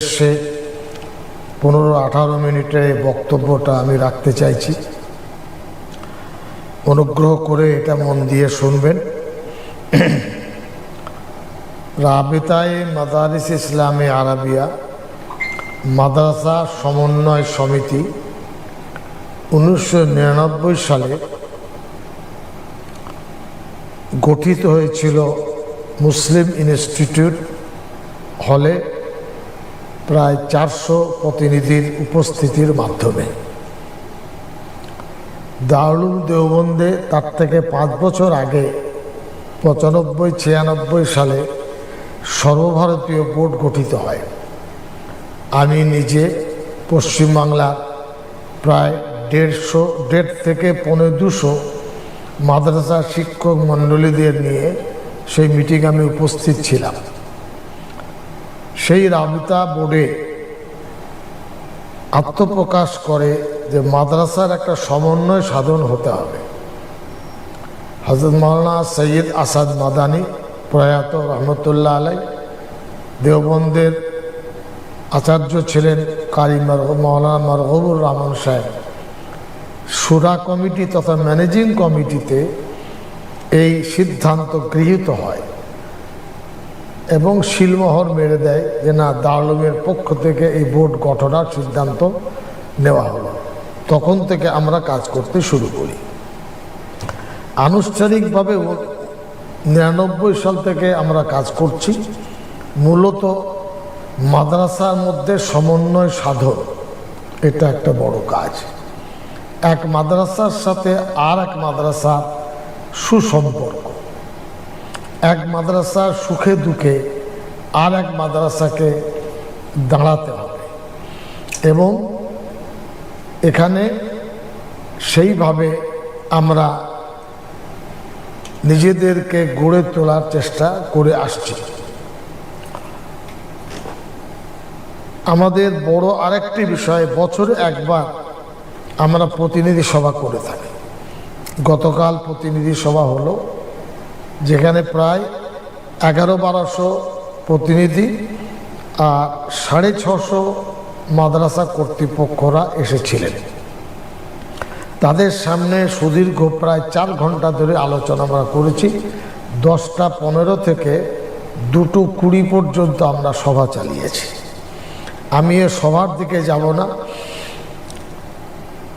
সে পনেরো আঠারো মিনিটের এই বক্তব্যটা আমি রাখতে চাইছি। অনুগ্রহ করে এটা মন দিয়ে শুনবেন। রাবেতায় মাদারিস ইসলামী আরাবিয়া, মাদ্রাসা সমন্বয় সমিতি, উনিশশো নিরানব্বই সালে গঠিত হয়েছিল মুসলিম ইনস্টিটিউট হলে প্রায় চারশো প্রতিনিধির উপস্থিতির মাধ্যমে। দারুল দেওবন্দে তার থেকে পাঁচ বছর আগে, পঁচানব্বই, ছিয়ানব্বই সালে সর্বভারতীয় বোর্ড গঠিত হয়। আমি নিজে পশ্চিমবাংলার প্রায় দেড়শো, দেড় থেকে পনেরো দুশো মাদ্রাসা শিক্ষক মণ্ডলীদের নিয়ে সেই মিটিং আমি উপস্থিত ছিলাম। সেই রাবিতা বোর্ডে আত্মপ্রকাশ করে যে মাদ্রাসার একটা সমন্বয় সাধন হতে হবে। হজরত মৌলানা সৈয়দ আসাদ মাদানি প্রয়াত রহমতুল্লাহ আলাই দেওবন্দের আচার্য ছিলেন কারি মৌলানা মারহবুর রহমান সাহেব। সুরা কমিটি তথা ম্যানেজিং কমিটিতে এই সিদ্ধান্ত গৃহীত হয়। এবং শিলমোহর মেরে দেয় যে না দারুমের পক্ষ থেকে এই বোর্ড গঠনার সিদ্ধান্ত নেওয়া হলো। তখন থেকে আমরা কাজ করতে শুরু করি। আনুষ্ঠানিকভাবে নিরানব্বই সাল থেকে আমরা কাজ করছি। মূলত মাদ্রাসার মধ্যে সমন্বয় সাধন, এটা একটা বড় কাজ। এক মাদ্রাসার সাথে আর এক মাদ্রাসার সুসম্পর্ক। এক মাদ্রাসার সুখে দুঃখে আর এক মাদ্রাসাকে দাঁড়াতে হবে। এবং এখানে সেইভাবে আমরা নিজেদেরকে গড়ে তোলার চেষ্টা করে আসছি। আমাদের বড় আরেকটি বিষয়, বছরে একবার আমরা প্রতিনিধি সভা করে থাকি। গতকাল প্রতিনিধি সভা হলো। যেখানে প্রায় এগারো বারোশো প্রতিনিধি আর সাড়ে ছশো মাদ্রাসা কর্তৃপক্ষরা এসেছিলেন। তাদের সামনে সুদীর্ঘ প্রায় চার ঘণ্টা ধরে আলোচনা আমরা করেছি। দশটা পনেরো থেকে দুটো কুড়ি পর্যন্ত আমরা সভা চালিয়েছি। আমি এ সভার দিকে যাব না।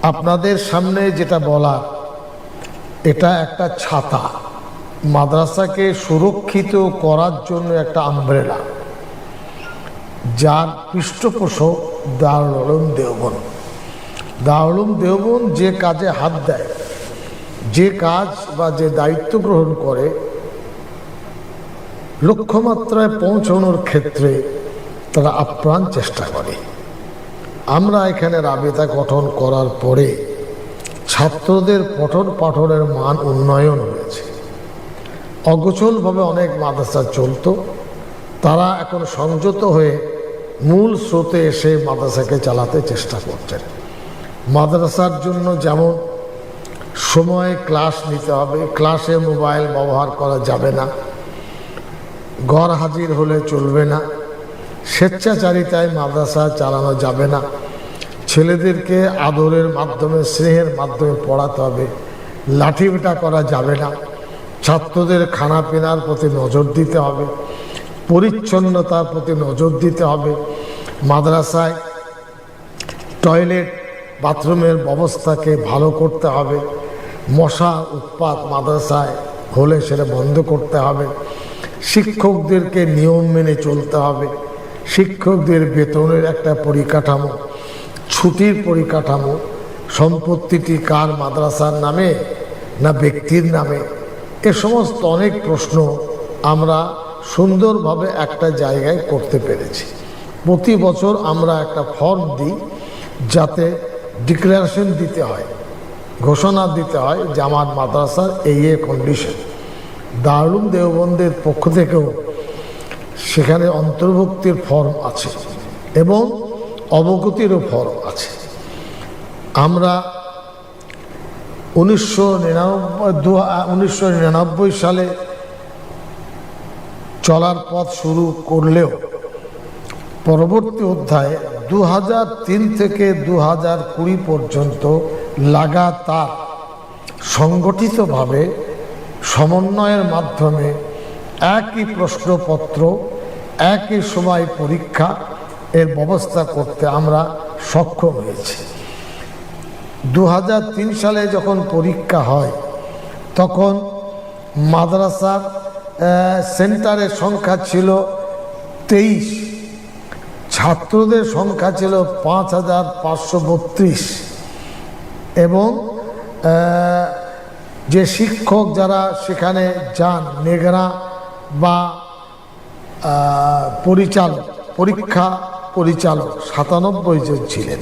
আপনাদের সামনে যেটা বলা এটা একটা ছাতা। মাদ্রাসাকে সুরক্ষিত করার জন্য একটা আমব্রেলা যার পৃষ্ঠপোষক দারুল উলুম দেওবন দারুল উলুম দেওবন যে কাজে হাত দেয়, যে কাজ বা যে দায়িত্ব গ্রহণ করে, লক্ষ্যমাত্রায় পৌঁছানোর ক্ষেত্রে তারা আপ্রাণ চেষ্টা করে। আমরা এখানে রাবেতা গঠন করার পরে ছাত্রদের পঠন পাঠনের মান উন্নয়ন হয়েছে। অগোচলভাবে অনেক মাদ্রাসা চলতো। তারা এখন সংযত হয়ে মূল স্রোতে এসে মাদ্রাসাকে চালাতে চেষ্টা করছেন। মাদ্রাসার জন্য যেমন সময়ে ক্লাস নিতে হবে, ক্লাসে মোবাইল ব্যবহার করা যাবে না, ঘর হাজির হলে চলবে না, স্বেচ্ছাচারিতায় মাদ্রাসা চালানো যাবে না, ছেলেদেরকে আদরের মাধ্যমে, স্নেহের মাধ্যমে পড়াতে হবে লাঠিবেটা করা যাবে না। ছাত্রদের খানা পিনার প্রতি নজর দিতে হবে, পরিচ্ছন্নতার প্রতি নজর দিতে হবে, মাদ্রাসায় টয়লেট, বাথরুমের ব্যবস্থাকে ভালো করতে হবে, মশা উৎপাত মাদ্রাসায় হলে সেটা বন্ধ করতে হবে, শিক্ষকদেরকে নিয়ম মেনে চলতে হবে, শিক্ষকদের বেতনের একটা পরিকাঠামো, ছুটির পরিকাঠামো, সম্পত্তিটি কার মাদ্রাসার নামে না ব্যক্তির নামে? এ সমস্ত অনেক প্রশ্ন আমরা সুন্দরভাবে একটা জায়গায় করতে পেরেছি। প্রতি বছর আমরা একটা ফর্ম দিই যাতে ডিক্লারেশন দিতে হয়, ঘোষণা দিতে হয় আমার মাদ্রাসার এই এ কন্ডিশন দারুম দেওবন্দের পক্ষ থেকেও সেখানে অন্তর্ভুক্তির ফর্ম আছে এবং অবগতিরও ফর্ম আছে। আমরা উনিশশো নিরানব্বই সালে চলার পথ শুরু করলেও পরবর্তী অধ্যায়ে দু থেকে দু হাজার কুড়ি পর্যন্ত লাগাতার সংগঠিতভাবে সমন্বয়ের মাধ্যমে একই প্রশ্নপত্র, একই সময় পরীক্ষা এর ব্যবস্থা করতে আমরা সক্ষম হয়েছি। দু হাজার তিন সালে যখন পরীক্ষা হয়, তখন মাদ্রাসার সেন্টারের সংখ্যা ছিল তেইশ। ছাত্রদের সংখ্যা ছিল পাঁচ হাজার পাঁচশো বত্রিশ। এবং যে শিক্ষক যারা সেখানে যান, নেগরা বা পরিচালক, পরীক্ষা পরিচালক, সাতানব্বই জন ছিলেন।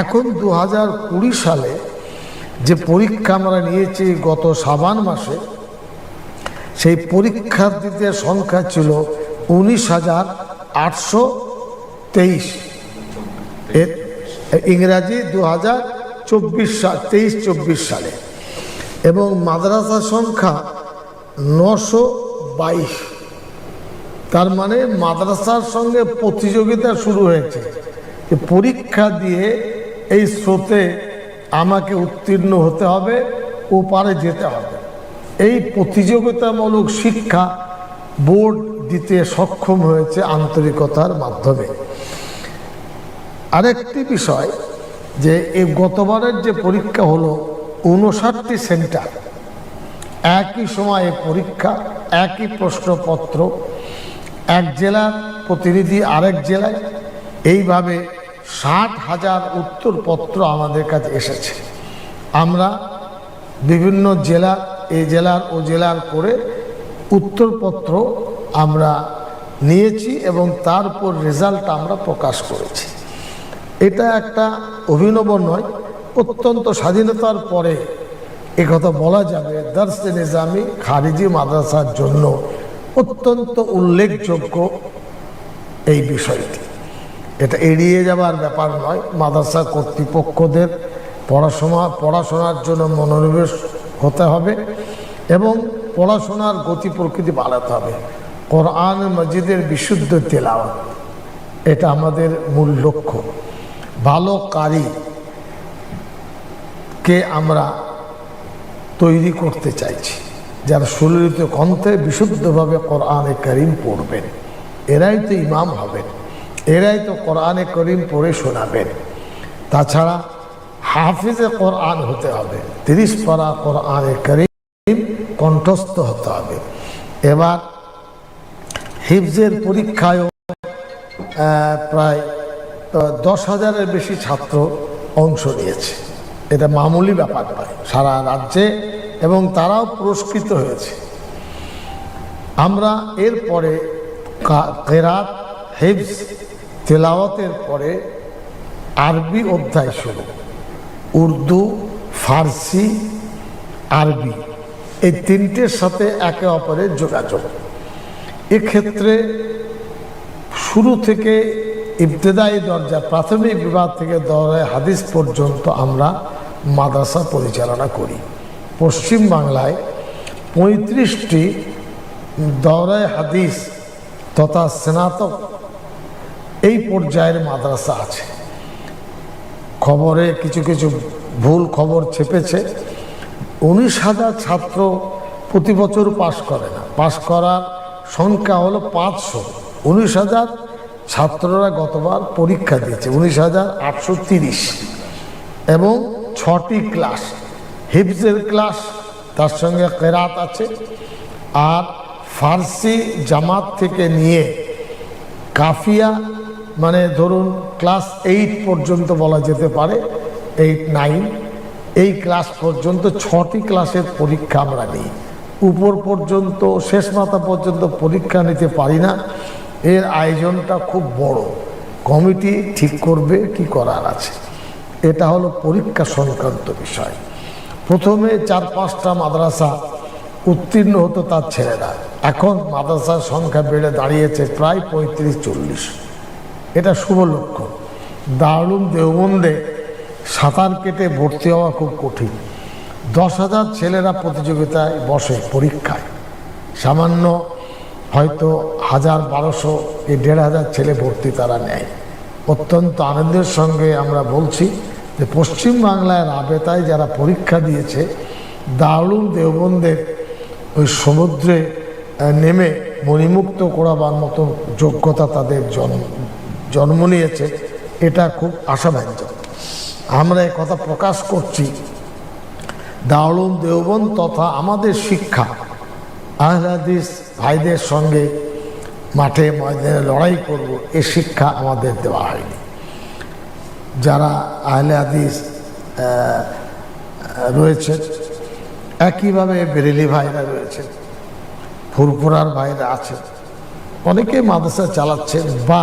এখন দু হাজার কুড়ি সালে যে পরীক্ষা আমরা নিয়েছি গত সাবান মাসে, সেই পরীক্ষার্থীদের সংখ্যা ছিল উনিশ হাজার আটশো তেইশ। ইংরাজি দু হাজার চব্বিশ সাল, তেইশ চব্বিশ সালে। এবং মাদ্রাসা সংখ্যা নশো বাইশ। তার মানে মাদ্রাসার সঙ্গে প্রতিযোগিতা শুরু হয়েছে। পরীক্ষা দিয়ে এই স্রোতে আমাকে উত্তীর্ণ হতে হবে ও পারে যেতে হবে। এই প্রতিযোগিতামূলক শিক্ষা বোর্ড দিতে সক্ষম হয়েছে আন্তরিকতার মাধ্যমে। আরেকটি বিষয় যে এই গতবারের যে পরীক্ষা হলো উনষাটটি সেন্টার, একই সময়ে পরীক্ষা, একই প্রশ্নপত্র, এক জেলার প্রতিনিধি আরেক জেলায়। এইভাবে ষাট হাজার উত্তরপত্র আমাদের কাছে এসেছে। আমরা বিভিন্ন জেলা এই জেলার, ও জেলার করে উত্তরপত্র আমরা নিয়েছি এবং তার উপর রেজাল্ট আমরা প্রকাশ করেছি। এটা একটা অভিনব নয়, অত্যন্ত স্বাধীনতার পরে কথা বলা যাবে, দর্শে নিজামি খারিজি মাদ্রাসার জন্য অত্যন্ত উল্লেখযোগ্য এই বিষয়টি। এটা এড়িয়ে যাবার ব্যাপার নয়। মাদ্রাসা কর্তৃপক্ষদের পড়াশোনা, পড়াশোনার জন্য মনোনিবেশ হতে হবে এবং পড়াশোনার গতি প্রকৃতি বাড়াতে হবে। কোরআন মসজিদের বিশুদ্ধ তেলাওয়াত, এটা আমাদের মূল লক্ষ্য। ভালো কারি কে আমরা তৈরি করতে চাইছি, যারা সুললিত কণ্ঠে বিশুদ্ধভাবে কোরআনে করিম পড়বেন, এরাই তো ইমাম হবেন। এরাই তো কোরআনে করিম পড়ে শোনাবেন। তাছাড়া হাফিজে কোরআন হতে হবে, তিরিশ পারা কোরআনে করিম কণ্ঠস্থ হতে হবে। এবার হিফজের পরীক্ষায়ও প্রায় দশ হাজারের বেশি ছাত্র অংশ নিয়েছে। এটা মামুলি ব্যাপার নয়, সারা রাজ্যে এবং তারাও পুরস্কৃত হয়েছে। আমরা এরপরে কেরাত, হেফজ তেলাওয়াতের পরে আরবি অধ্যায় শুরু। উর্দু, ফার্সি, আরবি, এই তিনটের সাথে একে অপরের যোগাযোগ। এক্ষেত্রে শুরু থেকে ইবতেদায়ী দরজা, প্রাথমিক বিভাগ থেকে দরায় হাদিস পর্যন্ত আমরা মাদ্রাসা পরিচালনা করি। পশ্চিম বাংলায় পঁয়ত্রিশটি দরায় হাদিস তথা স্নাতক এই পর্যায়ের মাদ্রাসা আছে। খবরে কিছু কিছু ভুল খবর ছেপেছে। উনিশ হাজার ছাত্র প্রতি বছর পাশ করে না। পাশ করার সংখ্যা হলো পাঁচশো। উনিশ হাজার ছাত্ররা গতবার পরীক্ষা দিয়েছে। উনিশ হাজার আটশো তিরিশ। এবং ছটি ক্লাস। হিপসের ক্লাস, তার সঙ্গে কেরাত আছে। আর ফার্সি জামাত থেকে নিয়ে কাফিয়া মানে ধরুন ক্লাস এইট পর্যন্ত বলা যেতে পারে এইট নাইন এই ক্লাস পর্যন্ত ছটি ক্লাসের পরীক্ষা আমরা নিই। উপর পর্যন্ত, শেষ মাথা পর্যন্ত পরীক্ষা নিতে পারি না। এর আয়োজনটা খুব বড়। কমিটি ঠিক করবে কি করার আছে। এটা হলো পরীক্ষা সংক্রান্ত বিষয়। প্রথমে চার পাঁচটা মাদ্রাসা উত্তীর্ণ হতো তার ছেলেরা। এখন মাদ্রাসার সংখ্যা বেড়ে দাঁড়িয়েছে প্রায় পঁয়ত্রিশ, চল্লিশ। এটা শুভ লক্ষ্য দারুণ দেওবন্দে সাঁতার কেটে ভর্তি হওয়া খুব কঠিন। দশ হাজার ছেলেরা প্রতিযোগিতায় বসে পরীক্ষায়। সামান্য হয়তো হাজার বারোশো কি দেড় হাজার ছেলে ভর্তি তারা নেয়। অত্যন্ত আনন্দের সঙ্গে আমরা বলছি যে পশ্চিমবাংলায় রাবেতায় যারা পরীক্ষা দিয়েছে দারুল দেওবন্দের ওই সমুদ্রে নেমে মণিমুক্ত করাবার মতো যোগ্যতা তাদের জন্ম জন্ম নিয়েছে এটা খুব আশাব্যঞ্জক। আমরা কথা প্রকাশ করছি দারুল দেওবন তথা আমাদের শিক্ষা আহলাদিস ভাইদের সঙ্গে মাঠে ময়দানে লড়াই করব এ শিক্ষা আমাদের দেওয়া হয়নি। যারা আহলে হাদিস আহ, রয়েছেন একইভাবে বেরেলি ভাইরা রয়েছে ফুরফুরার ভাইরা আছেন অনেকে মাদ্রাসা চালাচ্ছেন বা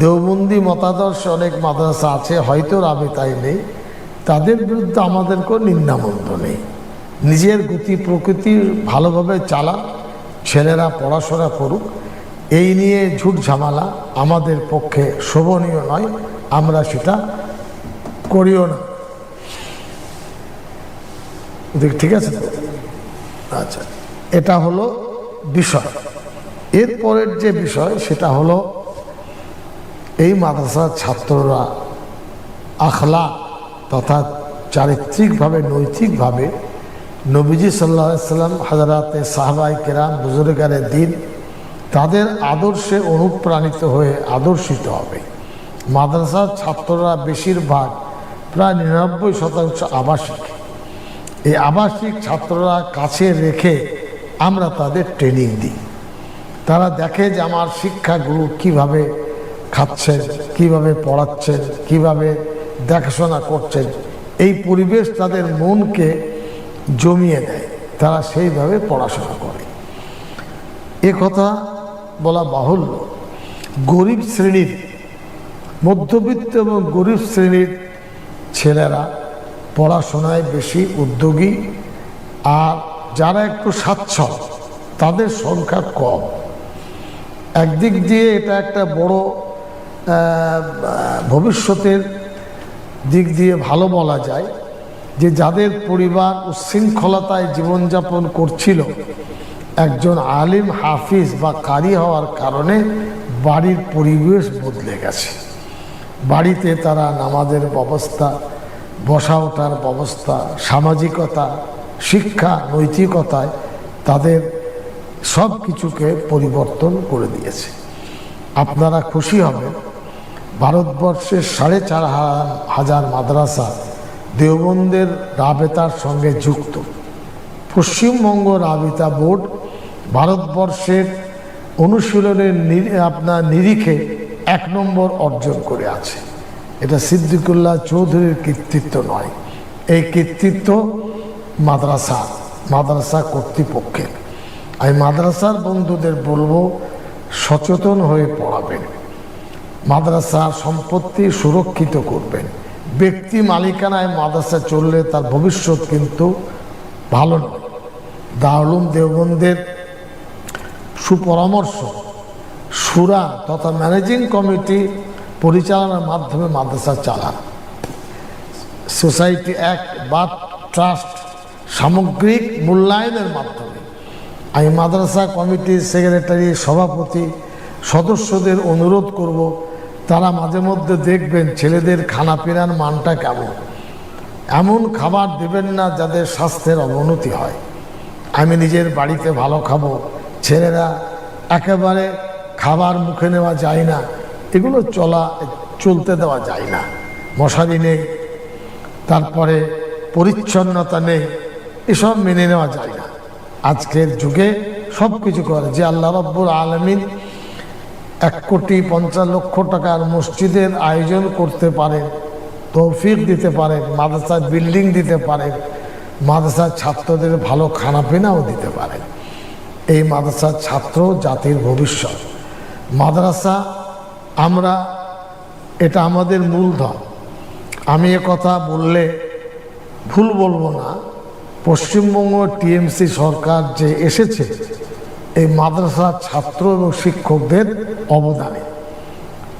দেওবন্দি মতাদর্শে অনেক মাদ্রাসা আছে, হয়তো রাবেতাই নেই। তাদের বিরুদ্ধে আমাদের কোনো নিন্দামন্দ নেই। নিজের গতি প্রকৃতি ভালোভাবে চালা, ছেলেরা পড়াশোনা করুক, এই নিয়ে ঝুট ঝামেলা আমাদের পক্ষে শোভনীয় নয়, আমরা সেটা করিও না। ঠিক আছে আচ্ছা এটা হলো বিষয়। এরপরের যে বিষয়, সেটা হলো এই মাদ্রাসার ছাত্ররা আখলা তথা চারিত্রিকভাবে, নৈতিকভাবে নবীজি সাল্লা সাল্লাম, হাজারাতে সাহবাই কেরাম বুজুর্গারের দিন তাদের আদর্শে অনুপ্রাণিত হয়ে আদর্শিত হবে। মাদ্রাসার ছাত্ররা বেশিরভাগ প্রায় নিরানব্বই শতাংশ আবাসিক। এই আবাসিক ছাত্ররা কাছে রেখে আমরা তাদের ট্রেনিং দিই। তারা দেখে যে আমার শিক্ষাগুরু কীভাবে খাচ্ছেন কীভাবে পড়াচ্ছেন কীভাবে দেখাশোনা করছেন এই পরিবেশ তাদের মনকে জমিয়ে দেয়। তারা সেইভাবে পড়াশোনা করে। এ কথা বলা বাহুল্য। গরিব শ্রেণির, মধ্যবিত্ত এবং গরিব শ্রেণির ছেলেরা পড়াশোনায় বেশি উদ্যোগী আর যারা একটু স্বাচ্ছল, তাদের সংখ্যা কম। একদিক দিয়ে এটা একটা বড় ভবিষ্যতের দিক দিয়ে ভালো বলা যায় যে যাদের পরিবার উচ্ছৃঙ্খলতায় জীবনযাপন করছিল, একজন আলিম হাফিজ বা কারি হওয়ার কারণে বাড়ির পরিবেশ বদলে গেছে। বাড়িতে তারা নামাজের ব্যবস্থা, বসা ওঠার ব্যবস্থা, সামাজিকতা, শিক্ষা, নৈতিকতায় তাদের সব কিছুকে পরিবর্তন করে দিয়েছে। আপনারা খুশি হবেন ভারতবর্ষের সাড়ে চার হাজার মাদ্রাসা দেওবন্দের রাবেতার সঙ্গে যুক্ত। পশ্চিমবঙ্গ রাবিতা বোর্ড ভারতবর্ষের অনুশীলনের আপনার নিরিখে এক নম্বর অর্জন করে আছে। এটা সিদ্দিকুল্লাহ চৌধুরীর কৃতিত্ব নয়। এই কৃতিত্ব মাদ্রাসা মাদ্রাসা কর্তৃপক্ষের। আমি মাদ্রাসার বন্ধুদের বলব, সচেতন হয়ে পড়াবেন। মাদ্রাসা সম্পত্তি সুরক্ষিত করবেন। ব্যক্তি মালিকানায় মাদ্রাসা চললে তার ভবিষ্যৎ কিন্তু ভালো নয়। দারুল দেওবন্দের সুপরামর্শ, সুরা তথা ম্যানেজিং কমিটি পরিচালনার মাধ্যমে মাদ্রাসা চালান। সোসাইটি অ্যাক্ট বা ট্রাস্ট সামগ্রিক মূল্যায়নের মাধ্যমে। আমি মাদ্রাসা কমিটির সেক্রেটারি, সভাপতি, সদস্যদের অনুরোধ করব তারা মাঝে মধ্যে দেখবেন ছেলেদের খানাপিনার মানটা কেমন। এমন খাবার দেবেন না যাদের স্বাস্থ্যের অবনতি হয়। আমি নিজের বাড়িতে ভালো খাব, ছেলেরা একেবারে খাবার মুখে নেওয়া যায় না, এগুলো চলা, চলতে দেওয়া যায় না। মশারি নেই, তারপরে পরিচ্ছন্নতা নেই, এসব মেনে নেওয়া যায় না। আজকের যুগে সব কিছু করে যে আল্লাহ রব্বুল আলমিন এক কোটি পঞ্চাশ লক্ষ টাকার মসজিদের আয়োজন করতে পারেন তৌফিক দিতে পারেন মাদ্রাসার বিল্ডিং দিতে পারেন মাদ্রাসার ছাত্রদের ভালো খানাপিনাও দিতে পারেন এই মাদ্রাসার ছাত্র জাতির ভবিষ্যৎ। মাদ্রাসা আমরা, এটা আমাদের মূলধন। আমি এ কথা বললে ভুল বলব না। পশ্চিমবঙ্গ টিএমসি সরকার যে এসেছে এই মাদ্রাসার ছাত্র এবং শিক্ষকদের অবদানে।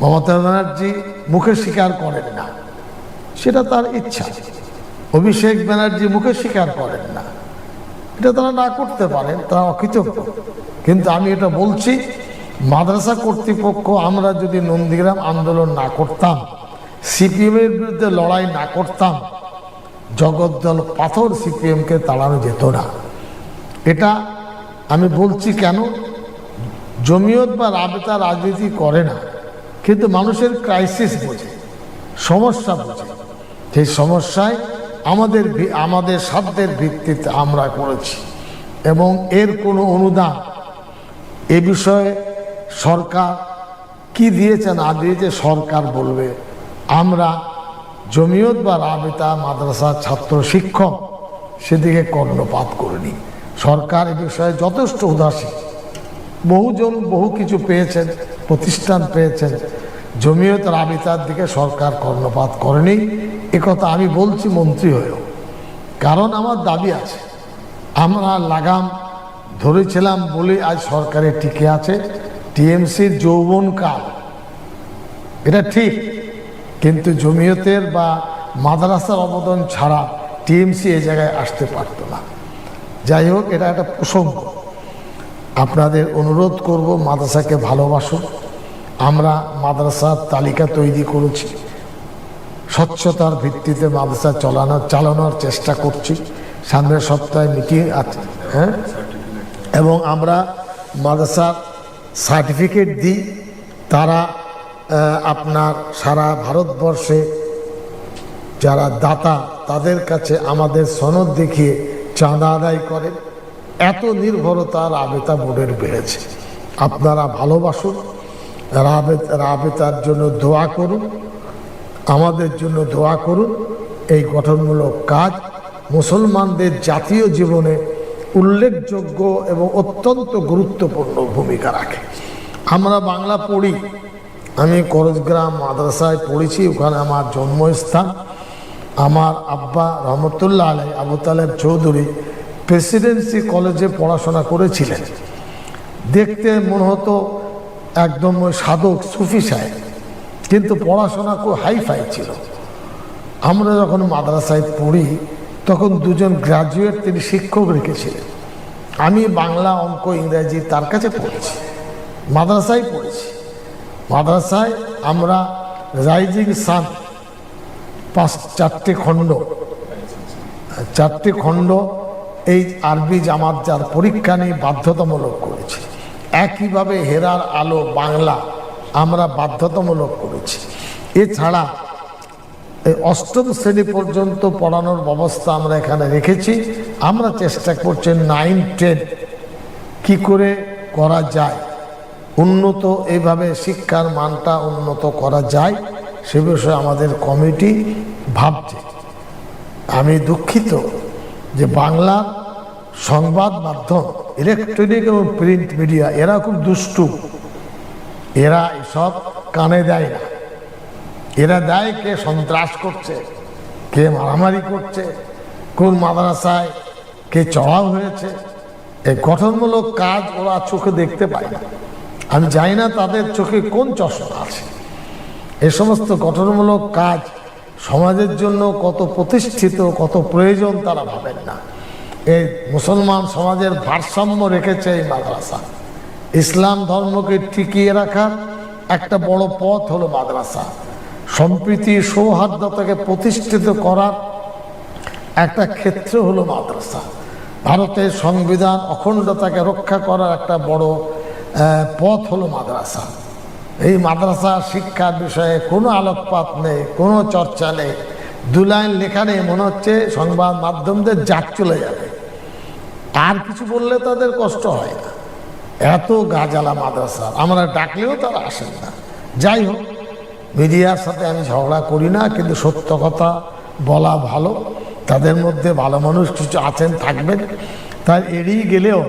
মমতা ব্যানার্জি মুখে স্বীকার করেন না। সেটা তার ইচ্ছা। অভিষেক ব্যানার্জি মুখে স্বীকার করেন না। এটা তারা না করতে পারেন, তারা অকৃতজ্ঞ। কিন্তু আমি এটা বলছি, মাদ্রাসা কর্তৃপক্ষ আমরা যদি নন্দীগ্রাম আন্দোলন না করতাম সিপিএমের বিরুদ্ধে লড়াই না করতাম, জগদ্দল পাথর সিপিএমকে তাড়ানো যেত না। এটা আমি বলছি কেন? জমিয়ত বা রাবেতা রাজনীতি করে না, কিন্তু মানুষের ক্রাইসিস বোঝে, সমস্যা বোঝে। সেই সমস্যায় আমাদের আমাদের সাধ্যের ভিত্তিতে আমরা করেছি এবং এর কোনো অনুদান এ বিষয়ে সরকার কি দিয়েছে না দিয়েছে সরকার বলবে। আমরা জমিয়ত বা রাবেতা মাদ্রাসা ছাত্র শিক্ষক সেদিকে কর্ণপাত করিনি। সরকার এ বিষয়ে যথেষ্ট উদাসীন বহুজন বহু কিছু পেয়েছেন, প্রতিষ্ঠান পেয়েছেন। জমিয়ত রাবিতার দিকে সরকার কর্ণপাত করেনি। একথা আমি বলছি মন্ত্রী হয়েও। কারণ আমার দাবি আছে, আমরা লাগাম ধরেছিলাম বলে আজ সরকারে টিকে আছে টিএমসির যৌবনকাল এটা ঠিক, কিন্তু জমিয়তের বা মাদ্রাসার অবদান ছাড়া টিএমসি এই জায়গায় আসতে পারতো না। যাই হোক, এটা একটা প্রসঙ্গ। আপনাদের অনুরোধ করব, মাদ্রাসাকে ভালোবাসুন। আমরা মাদ্রাসার তালিকা তৈরি করেছি। স্বচ্ছতার ভিত্তিতে মাদ্রাসা চালানোর চালানোর চেষ্টা করছি। সামনের সপ্তাহে মিটিং আছে হ্যাঁ? এবং আমরা মাদ্রাসার সার্টিফিকেট দিই। তারা আপনার সারা ভারতবর্ষে যারা দাতা, তাদের কাছে আমাদের সনদ দেখিয়ে চাঁদা আদায় করে। এত নির্ভরতা রাবেতা বোর্ডের বেড়েছে। আপনারা ভালোবাসুন রাবে রাবেতার জন্য দোয়া করুন, আমাদের জন্য দোয়া করুন। এই গঠনমূলক কাজ মুসলমানদের জাতীয় জীবনে উল্লেখযোগ্য এবং অত্যন্ত গুরুত্বপূর্ণ ভূমিকা রাখে। আমরা বাংলা পড়ি, আমি করজগ্রাম মাদ্রাসায় পড়েছি, ওখানে আমার জন্মস্থান। আমার আব্বা রহমতুল্লাহ আলাই আবু তালেব চৌধুরী প্রেসিডেন্সি কলেজে পড়াশোনা করেছিলেন। দেখতে মনে হতো একদম সাধক সুফি সাহেব, কিন্তু পড়াশোনা খুব হাইফাই ছিল। আমরা যখন মাদ্রাসায় পড়ি, তখন দুজন গ্রাজুয়েট তিনি শিক্ষক রেখেছিলেন। আমি বাংলা অঙ্ক ইংরাজি তার কাছে পড়েছি, মাদ্রাসায় পড়েছি। মাদ্রাসায় আমরা রাইজিং সান পাঁচ চারটে খণ্ড। চারটে খণ্ড এই আরবি জামাত যার পরীক্ষা নিয়ে বাধ্যতামূলক করেছি। একইভাবে হেরার আলো বাংলা আমরা বাধ্যতামূলক করেছি। এছাড়া এই অষ্টম শ্রেণি পর্যন্ত পড়ানোর ব্যবস্থা আমরা এখানে রেখেছি। আমরা চেষ্টা করছি নাইন, টেন কী করে করা যায়। উন্নত এইভাবে শিক্ষার মানটা উন্নত করা যায়। সে বিষয়ে আমাদের কমিটি ভাবছে। আমি দুঃখিত যে বাংলার সংবাদ মাধ্যম ইলেকট্রনিক এবং প্রিন্ট মিডিয়া এরা খুব দুষ্টু। এরা এসব কানে দেয় না। এরা দেয় কে সন্ত্রাস করছে, কে মারামারি করছে, কোন মাদ্রাসায় কে চড়াও হয়েছে। এই গঠনমূলক কাজ ওরা চোখে দেখতে পায় না। আমি জানি না তাদের চোখে কোন চশমা আছে। এ সমস্ত গঠনমূলক কাজ সমাজের জন্য কত প্রতিষ্ঠিত, কত প্রয়োজন তারা ভাবেন না। এই মুসলমান সমাজের ভারসাম্য রেখেছে এই মাদ্রাসা। ইসলাম ধর্মকে টিকিয়ে রাখার একটা বড় পথ হলো মাদ্রাসা। সম্প্রীতি সৌহার্দ্যতাকে প্রতিষ্ঠিত করার একটা ক্ষেত্র হলো মাদ্রাসা। ভারতের সংবিধান অখণ্ডতাকে রক্ষা করার একটা বড় পথ হলো মাদ্রাসা। এই মাদ্রাসা শিক্ষার বিষয়ে কোনো আলোকপাত নেই, কোনো চর্চা নেই। দু লাইন লেখা নেই, মনে হচ্ছে সংবাদ মাধ্যমদের জাত চলে যাবে। আর কিছু বললে তাদের কষ্ট হয় না। এত গাজালা মাদ্রাসা, আমরা ডাকলেও তারা আসেন না। যাই হোক, মিডিয়ার সাথে আমি ঝগড়া করি না, কিন্তু সত্য কথা বলা ভালো। তাদের মধ্যে ভালো মানুষ কিছু আছেন, থাকবেন। তাই এড়িয়ে গেলেও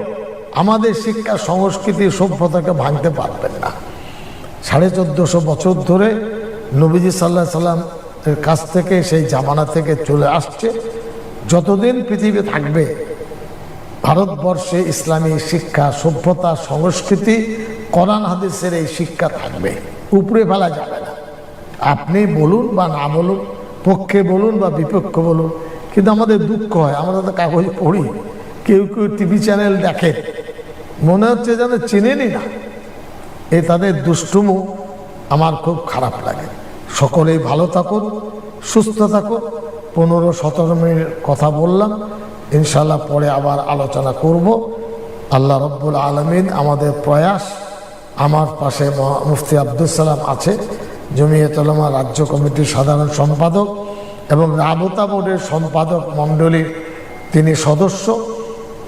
আমাদের শিক্ষা, সংস্কৃতি, সভ্যতাকে ভাঙতে পারবেন না। সাড়ে চোদ্দোশো বছর ধরে নবীজি সাল্লাহ সাল্লাম এর কাছ থেকে, সেই জামানা থেকে চলে আসছে। যতদিন পৃথিবী থাকবে, ভারতবর্ষে ইসলামী শিক্ষা, সভ্যতা, সংস্কৃতি, কোরআন, হাদিসের এই শিক্ষা থাকবে। উপরে ফেলা যাবে না। আপনি বলুন বা না বলুন, পক্ষে বলুন বা বিপক্ষে বলুন, কিন্তু আমাদের দুঃখ হয়। আমরা তো কাগজ পড়ি, কেউ কেউ টিভি চ্যানেল দেখে। মনে হচ্ছে যেন চেনেনি না। এ তাদের দুষ্টুমু আমার খুব খারাপ লাগে। সকলেই ভালো থাকুন, সুস্থ থাকুন। পনেরো সতেরো মিনিট কথা বললাম ইনশাল্লাহ পরে আবার আলোচনা করব। আল্লাহ রব্বুল আলমিন আমাদের প্রয়াস আমার পাশে মুফতি আব্দুল সালাম আছে জমিয়তলমা রাজ্য কমিটির সাধারণ সম্পাদক এবং রাবতা বোর্ডের সম্পাদক মণ্ডলীর তিনি সদস্য।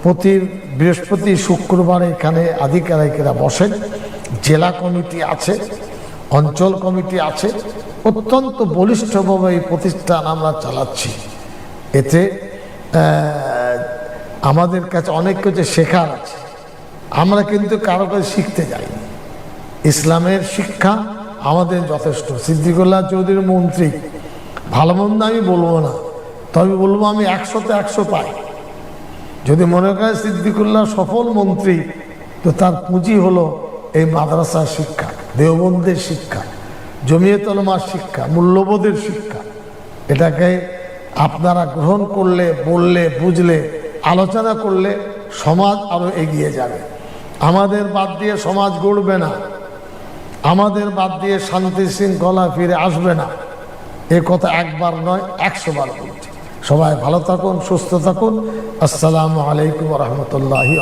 প্রতি বৃহস্পতি শুক্রবার এখানে আধিকারিকেরা বসেন। জেলা কমিটি আছে, অঞ্চল কমিটি আছে, অত্যন্ত বলিষ্ঠভাবে এই প্রতিষ্ঠান আমরা চালাচ্ছি। এতে আমাদের কাছে অনেক কিছু শেখার আছে। আমরা কিন্তু কারও কাছে শিখতে যাইনি। ইসলামের শিক্ষা আমাদের যথেষ্ট। সিদ্দিকুল্লাহ চৌধুরীর মন্ত্রী, ভালো মন্দ আমি বলব না, তবে বলব আমি একশোতে একশো পাই। যদি মনে করে সিদ্দিকুল্লাহ সফল মন্ত্রী, তো তার পুঁজি হলো এই মাদ্রাসার শিক্ষা, দেওবন্দের শিক্ষা জমিয়তলমার শিক্ষা, মূল্যবোধের শিক্ষা, এটাকে আপনারা গ্রহণ করলে, বললে, বুঝলে, আলোচনা করলে সমাজ আরও এগিয়ে যাবে। আমাদের বাদ দিয়ে সমাজ গড়বে না। আমাদের বাদ দিয়ে শান্তি শৃঙ্খলা ফিরে আসবে না। এ কথা একবার নয়, একশো বার বলছি। সবাই ভালো থাকুন, সুস্থ থাকুন। আসসালামু আলাইকুম রহমতুল্লাহি